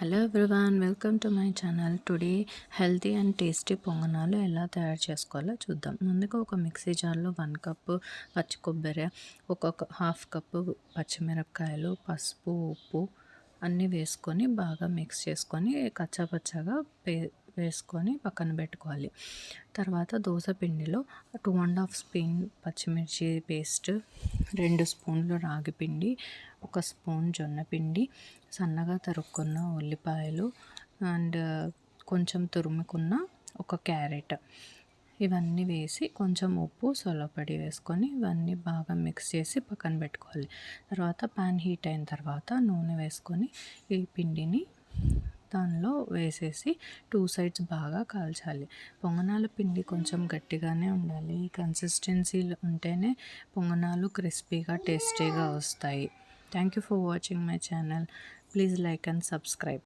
Hello everyone welcome to my channel today healthy and tasty పొంగనాలు ఎలా తయారు చేసుకోవాలో చూద్దాం. ముందుగా ఒక మిక్సీ జార్లో వన్ కప్పు పచ్చి కొబ్బరి ఒక హాఫ్ కప్పు పచ్చిమిరపకాయలు పసుపు ఉప్పు అన్నీ వేసుకొని బాగా మిక్స్ చేసుకొని కచ్చాపచ్చాగా పే వేసుకొని పక్కన పెట్టుకోవాలి. తర్వాత దోశ పిండిలో టూ అండ్ హాఫ్ స్పూన్ పచ్చిమిర్చి పేస్ట్ రెండు స్పూన్లు రాగి పిండి ఒక స్పూన్ జొన్న పిండి సన్నగా తరుక్కున్న ఉల్లిపాయలు అండ్ కొంచెం తురుముకున్న ఒక క్యారెట్. ఇవన్నీ వేసి కొంచెం ఉప్పు సొలపడి వేసుకొని ఇవన్నీ బాగా మిక్స్ చేసి పక్కన పెట్టుకోవాలి. తర్వాత పాన్ హీట్ అయిన తర్వాత నూనె వేసుకొని ఈ పిండిని దానిలో వేసేసి టూ సైడ్స్ బాగా కాల్చాలి. పొంగనాల పిండి కొంచెం గట్టిగానే ఉండాలి. ఈ కన్సిస్టెన్సీలు ఉంటేనే పొంగనాలు క్రిస్పీగా టేస్టీగా వస్తాయి. Thank you for watching my channel please like and subscribe